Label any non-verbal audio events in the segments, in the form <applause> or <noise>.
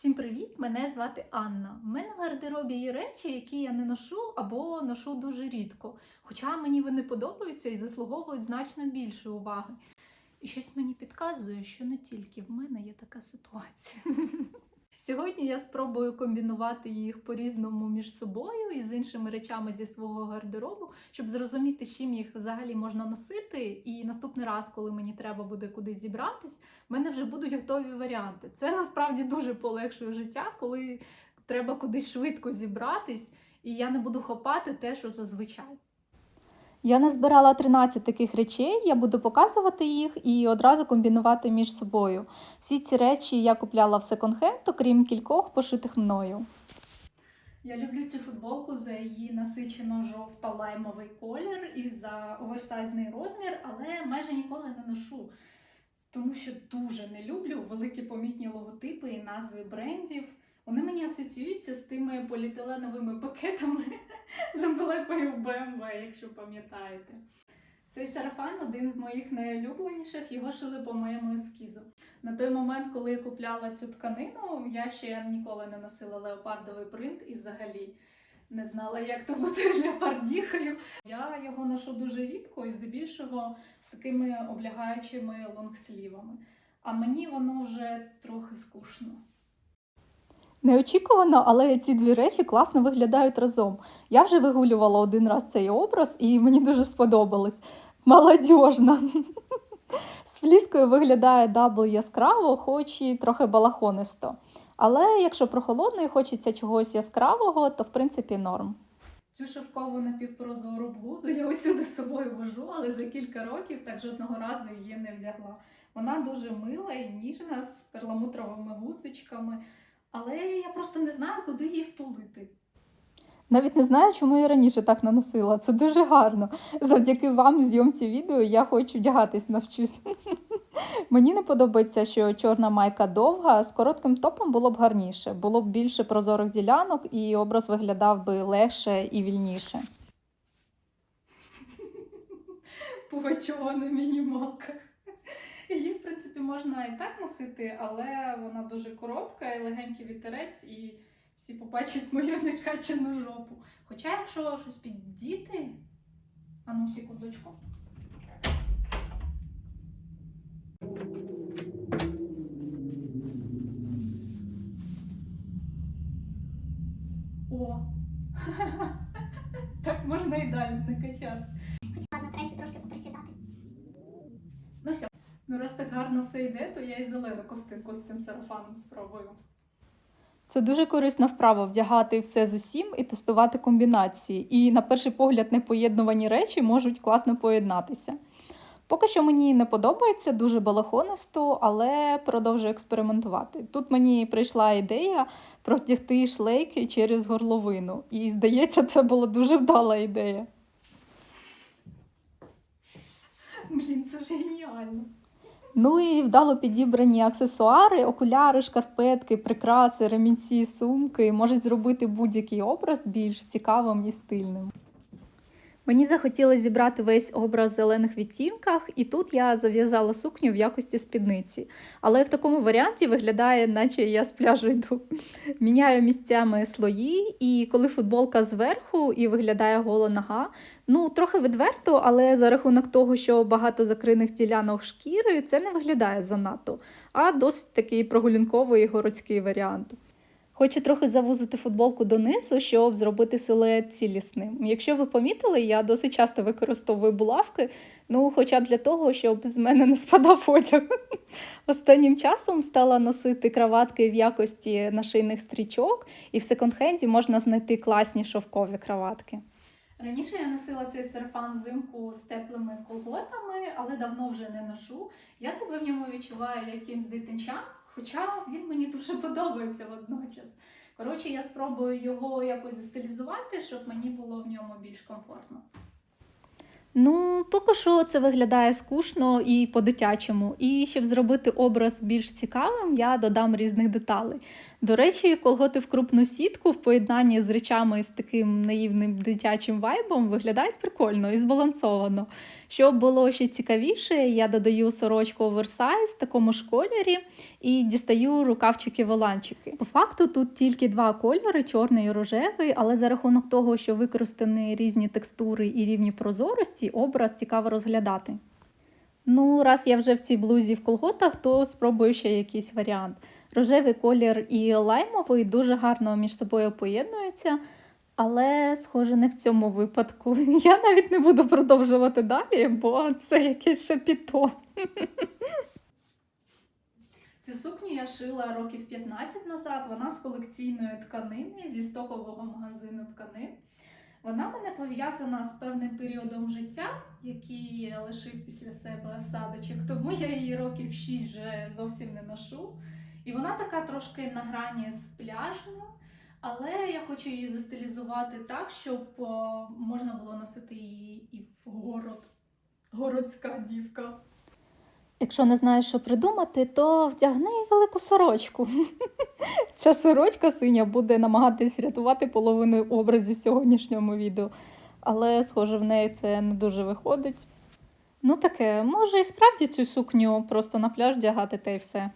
Всім привіт! Мене звати Анна. У мене в гардеробі є речі, які я не ношу або ношу дуже рідко. Хоча мені вони подобаються і заслуговують значно більше уваги. І щось мені підказує, що не тільки в мене є така ситуація. <laughs> Сьогодні я спробую комбінувати їх по-різному між собою і з іншими речами зі свого гардеробу, щоб зрозуміти, з чим їх взагалі можна носити. І наступний раз, коли мені треба буде кудись зібратись, в мене вже будуть готові варіанти. Це насправді дуже полегшує життя, коли треба кудись швидко зібратись, і я не буду хопати те, що зазвичай. Я назбирала 13 таких речей, я буду показувати їх і одразу комбінувати між собою. Всі ці речі я купляла в секонд-хенд, окрім кількох пошитих мною. Я люблю цю футболку за її насичено жовто-лаймовий колір і за оверсайзний розмір, але майже ніколи не ношу. Тому що дуже не люблю великі помітні логотипи і назви брендів. Вони мені асоціюються з тими поліетиленовими пакетами <laughs> з емблемою BMW, якщо пам'ятаєте. Цей сарафан один з моїх найулюбленіших, його шили по моєму ескізу. На той момент, коли я купляла цю тканину, я ще ніколи не носила леопардовий принт і взагалі не знала, як то бути <laughs> леопардіхою. Я його ношу дуже рідко і здебільшого з такими облягаючими лонгслівами. А мені воно вже трохи скучно. Неочікувано, але ці дві речі класно виглядають разом. Я вже вигулювала один раз цей образ, і мені дуже сподобалось. Молодіжно. З фліскою виглядає дабл яскраво, хоч і трохи балахонисто. Але якщо прохолодно і хочеться чогось яскравого, то в принципі норм. Цю шовкову напівпрозору блузу я усюди з собою вожу, але за кілька років так жодного разу її не вдягла. Вона дуже мила і ніжна з перламутровими гузичками, але я просто не знаю, куди її втулити. Навіть не знаю, чому я раніше так наносила. Це дуже гарно. Завдяки вам, зйомці відео, я хочу вдягатись, навчусь. <laughs> Мені не подобається, що чорна майка довга, з коротким топом було б гарніше, було б більше прозорих ділянок, і образ виглядав би легше і вільніше. <laughs> Пугачова на мінімалках. <laughs> Її, в принципі, можна і так носити, але вона дуже коротка і легенький вітерець, і всі побачать <laughs> мою некачану жопу. Хоча, якщо щось піддіти. А ну, секундочку. О! <laughs> Так можна і далі накачати. Ладно, краще трошки поприсідати. Ну все. Раз так гарно все йде, то я і зелену ковтинку з цим сарафаном спробую. Це дуже корисна вправа вдягати все з усім і тестувати комбінації. І на перший погляд непоєднувані речі можуть класно поєднатися. Поки що мені не подобається, дуже балахонисто, але продовжую експериментувати. Тут мені прийшла ідея протягти шлейки через горловину. І здається, це була дуже вдала ідея. Блін, це ж геніально. Ну і вдало підібрані аксесуари, окуляри, шкарпетки, прикраси, ремінці, сумки можуть зробити будь-який образ більш цікавим і стильним. Мені захотілося зібрати весь образ в зелених відтінках, і тут я зав'язала сукню в якості спідниці. Але в такому варіанті виглядає, наче я з пляжу йду. Міняю місцями слої, і коли футболка зверху і виглядає гола нога, ну трохи відверто, але за рахунок того, що багато закриних ділянок шкіри, це не виглядає занадто, а досить такий прогулянковий городський варіант. Хочу трохи завузити футболку донизу, щоб зробити силует цілісним. Якщо ви помітили, я досить часто використовую булавки, ну хоча б для того, щоб з мене не спадав одяг. <laughs> Останнім часом стала носити краватки в якості нашийних стрічок, і в секонд-хенді можна знайти класні шовкові краватки. Раніше я носила цей сарафан взимку з теплими колготами, але давно вже не ношу. Я себе в ньому відчуваю якимсь дитинчам, хоча він мені дуже подобається водночас. Коротше, я спробую його якось застилізувати, щоб мені було в ньому більш комфортно. Ну, поки що це виглядає скучно і по-дитячому. І щоб зробити образ більш цікавим, я додам різних деталей. До речі, колготи в крупну сітку в поєднанні з речами з таким наївним дитячим вайбом виглядають прикольно і збалансовано. Щоб було ще цікавіше, я додаю сорочку оверсайз такому ж кольорі і дістаю рукавчики-воланчики. По факту тут тільки два кольори чорний і рожевий, але за рахунок того, що використані різні текстури і рівні прозорості, образ цікаво розглядати. Ну, раз я вже в цій блузі в колготах, то спробую ще якийсь варіант. Рожевий колір і лаймовий дуже гарно між собою поєднуються, але, схоже, не в цьому випадку. <laughs> Я навіть не буду продовжувати далі, бо це якесь шапіто. <laughs> Цю сукню я шила років 15 назад. Вона з колекційної тканини зі стокового магазину тканин. Вона мене пов'язана з певним періодом життя, який лишив після себе осадочок, тому я її років 6 вже зовсім не ношу. І вона така трошки на грані з пляжним, але я хочу її застилізувати так, щоб можна було носити її і в город. Городська дівка. Якщо не знаєш, що придумати, то вдягни велику сорочку. <laughs> Ця сорочка синя буде намагатись рятувати половину образів в сьогоднішньому відео. Але, схоже, в неї це не дуже виходить. Ну таке, може і справді цю сукню просто на пляж вдягати та й все.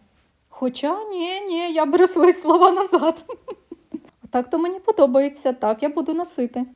Хоча ні, ні, я беру свої слова назад. <laughs> Так то мені подобається, так я буду носити.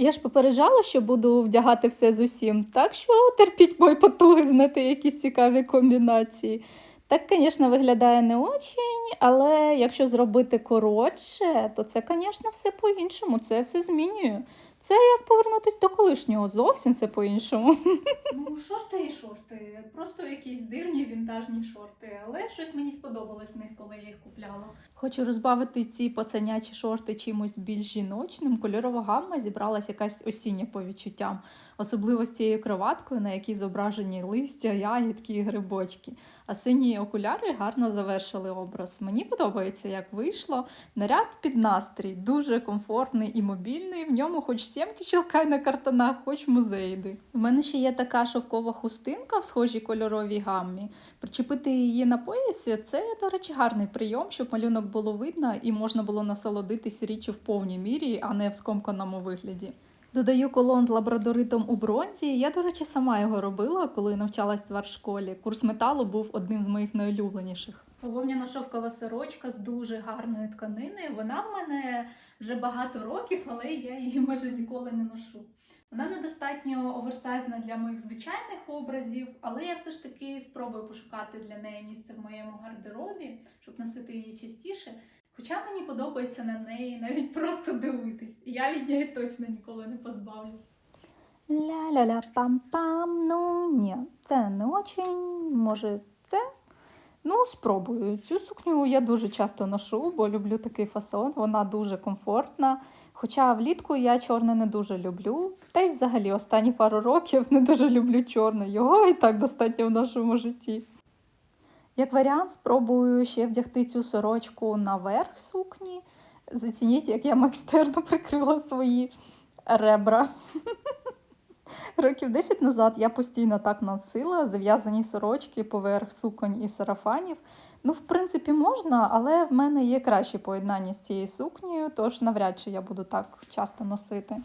Я ж попереджала, що буду вдягати все з усім, так що терпіть мої потуги знайти якісь цікаві комбінації. Так, звісно, виглядає не очень, але якщо зробити коротше, то це, звісно, все по-іншому, це все змінює. Це як повернутися до колишнього, зовсім все по-іншому. <laughs> Ну, шорти і шорти. Просто якісь дивні вінтажні шорти, але щось мені сподобалось в них, коли я їх купляла. Хочу розбавити ці пацанячі шорти чимось більш жіночним. Кольорова гамма зібралась якась осіння по відчуттям, особливо з цією кроваткою, на якій зображені листя, ягідки і грибочки. А сині окуляри гарно завершили образ. Мені подобається, як вийшло. Наряд під настрій, дуже комфортний і мобільний. В ньому хоч сімки щелкай на картонах, хоч в музей йди. У мене ще є така шовкова хустинка в схожій кольоровій гаммі. Причепити її на поясі це, до речі, гарний прийом, щоб малюнок було видно і можна було насолодитись річчю в повній мірі, а не в скомканому вигляді. Додаю колон з лабрадоритом у бронзі. Я, до речі, сама його робила, коли навчалась в арт-школі. Курс металу був одним з моїх найулюбленіших. Вовняна шовкова сорочка з дуже гарної тканини. Вона в мене вже багато років, але я її майже ніколи не ношу. Вона недостатньо оверсайзна для моїх звичайних образів, але я все ж таки спробую пошукати для неї місце в моєму гардеробі, щоб носити її частіше. Хоча мені подобається на неї навіть просто дивитись. Я від неї точно ніколи не позбавлюсь. Ля-ля-ля пам-пам. Ну ні, це не очень. Може, це? Ну, спробую. Цю сукню я дуже часто ношу, бо люблю такий фасон. Вона дуже комфортна. Хоча влітку я чорне не дуже люблю. Та й взагалі останні пару років не дуже люблю чорне. Його і так достатньо в нашому житті. Як варіант, спробую ще вдягти цю сорочку наверх сукні. Зацініть, як я майстерно прикрила свої ребра. <laughs> Років 10 назад я постійно так носила зав'язані сорочки поверх суконь і сарафанів. Ну, в принципі, можна, але в мене є краще поєднання з цією сукнею, тож навряд чи я буду так часто носити.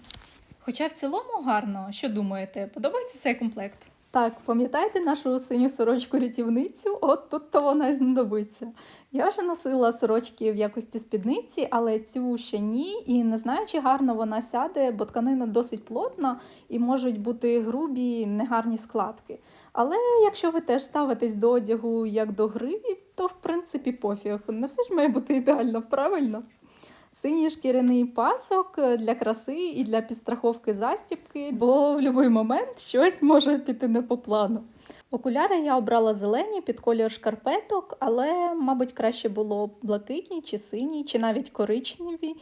Хоча в цілому гарно, що думаєте, подобається цей комплект? Так, пам'ятаєте нашу синю сорочку рятівницю? От тут то вона й знадобиться. Я вже носила сорочки в якості спідниці, але цю ще ні. І не знаю, чи гарно вона сяде, бо тканина досить плотна і можуть бути грубі, негарні складки. Але якщо ви теж ставитесь до одягу як до гри, то в принципі пофіг. Не все ж має бути ідеально, правильно? Синій шкіряний пасок для краси і для підстраховки застібки, бо в будь-який момент щось може піти не по плану. Окуляри я обрала зелені під колір шкарпеток, але, мабуть, краще було блакитні чи сині, чи навіть коричневі.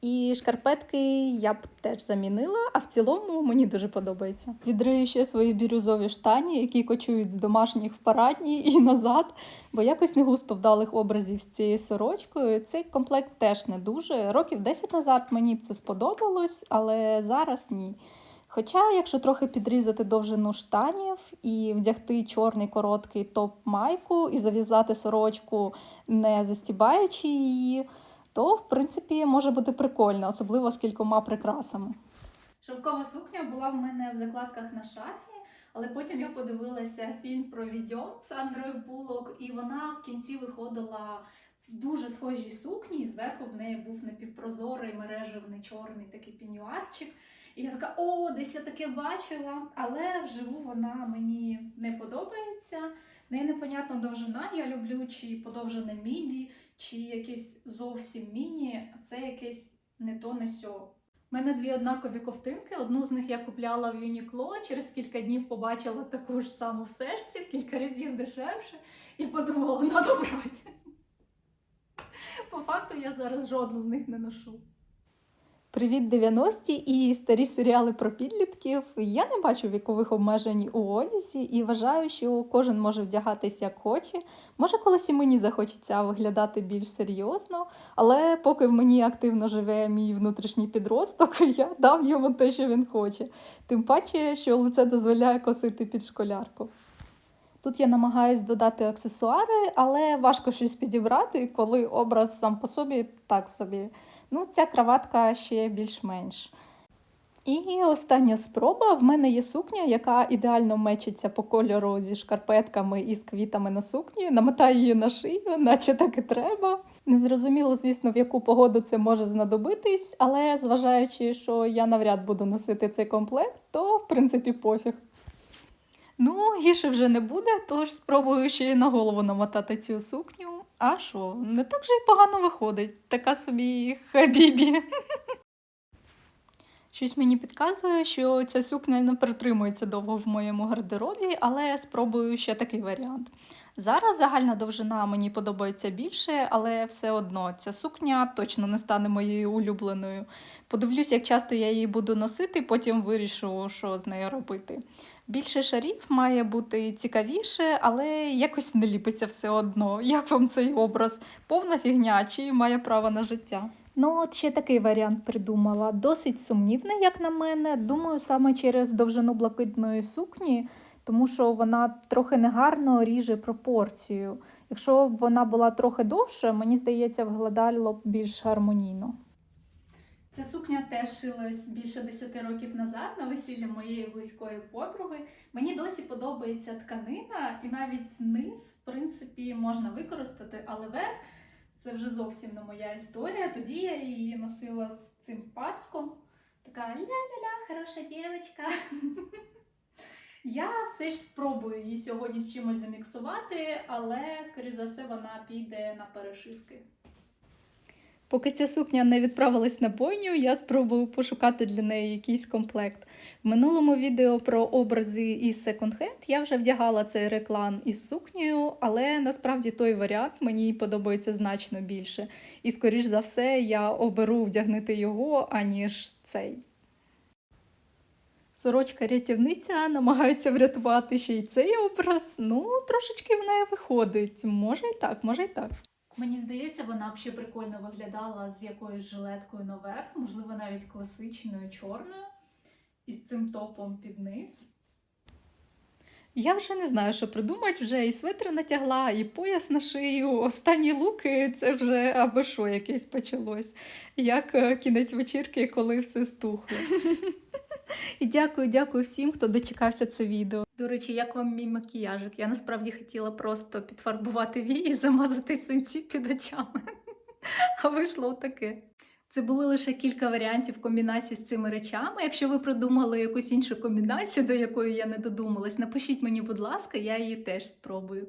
І шкарпетки я б теж замінила, а в цілому мені дуже подобається. Відрию ще свої бірюзові штані, які кочують з домашніх в парадні і назад, бо якось не густо вдалих образів з цією сорочкою. Цей комплект теж не дуже. Років 10 назад мені б це сподобалось, але зараз ні. Хоча, якщо трохи підрізати довжину штанів і вдягти чорний короткий топ-майку і зав'язати сорочку, не застібаючи її, то в принципі може бути прикольно, особливо з кількома прикрасами. Шовкова сукня була в мене в закладках на шафі, але потім я подивилася фільм про відьом з Андрою Булок, і вона в кінці виходила в дуже схожій сукні, і зверху в неї був напівпрозорий мережевний чорний такий пінюарчик. І я така, о, десь я таке бачила, але вживу вона мені не подобається. Неї непонятна довжина. Я люблю чи подовжене міді, чи якісь зовсім міні, а це якесь не то, не сьо. У мене дві однакові ковтинки. Одну з них я купляла в Юнікло. Через кілька днів побачила таку ж саму в сешці, кілька разів дешевше, і подумала, на брати. По факту я зараз жодну з них не ношу. Привіт 90-ті і старі серіали про підлітків. Я не бачу вікових обмежень у одязі і вважаю, що кожен може вдягатись як хоче. Може, колись і мені захочеться виглядати більш серйозно, але поки в мені активно живе мій внутрішній підросток, <laughs> я дам йому те, що він хоче. Тим паче, що лице дозволяє косити під школярку. Тут я намагаюсь додати аксесуари, але важко щось підібрати, коли образ сам по собі так собі. Ну, ця краватка ще більш-менш. І остання спроба. В мене є сукня, яка ідеально мечиться по кольору зі шкарпетками і з квітами на сукні. Намотаю її на шию, наче так і треба. Незрозуміло, звісно, в яку погоду це може знадобитись, але зважаючи, що я навряд буду носити цей комплект, то в принципі пофіг. Ну, гірше вже не буде, тож спробую ще й на голову намотати цю сукню. А що, не так же й погано виходить. Така собі хабібі. Щось мені підказує, що ця сукня не протримується довго в моєму гардеробі, але спробую ще такий варіант. Зараз загальна довжина мені подобається більше, але все одно ця сукня точно не стане моєю улюбленою. Подивлюсь, як часто я її буду носити, потім вирішу, що з нею робити. Більше шарів має бути цікавіше, але якось не ліпиться все одно. Як вам цей образ? Повна фігня чи має право на життя? Ну, от ще такий варіант придумала. Досить сумнівний, як на мене. Думаю, саме через довжину блакитної сукні, тому що вона трохи негарно ріже пропорцію. Якщо б вона була трохи довше, мені здається, виглядало б більш гармонійно. Ця сукня теж шилась більше 10 років назад на весілля моєї близької подруги. Мені досі подобається тканина, і навіть низ, в принципі, можна використати, але верх це вже зовсім не моя історія. Тоді я її носила з цим паском. Така ля-ля-ля, хороша дівчинка. <laughs> Я все ж спробую її сьогодні з чимось заміксувати, але, скоріш за все, вона піде на перешивки. Поки ця сукня не відправилась на бойню, я спробую пошукати для неї якийсь комплект. В минулому відео про образи із секонд-хенд я вже вдягала цей реклам із сукнею, але насправді той варіант мені подобається значно більше. І, скоріш за все, я оберу вдягнути його, аніж цей. Сорочка рятівниця намагається врятувати ще й цей образ. Ну, трошечки в неї виходить. Може і так, може і так. Мені здається, вона б ще прикольно виглядала з якоюсь жилеткою наверх, можливо, навіть класичною чорною, і з цим топом під низ. Я вже не знаю, що придумати, вже і светр натягла, і пояс на шию. Останні луки це вже аби що якесь почалось. Як е, кінець вечірки, коли все стухло. <laughs> І дякую, дякую всім, хто дочекався це відео. До речі, як вам мій макіяжик? Я насправді хотіла просто підфарбувати вії і замазати синці під очами. А вийшло таке. Це були лише кілька варіантів комбінацій з цими речами. Якщо ви придумали якусь іншу комбінацію, до якої я не додумалась, напишіть мені, будь ласка, я її теж спробую.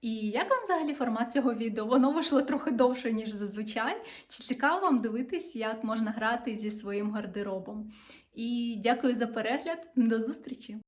І як вам взагалі формат цього відео? Воно вийшло трохи довше, ніж зазвичай. Чи цікаво вам дивитись, як можна грати зі своїм гардеробом? І дякую за перегляд. До зустрічі!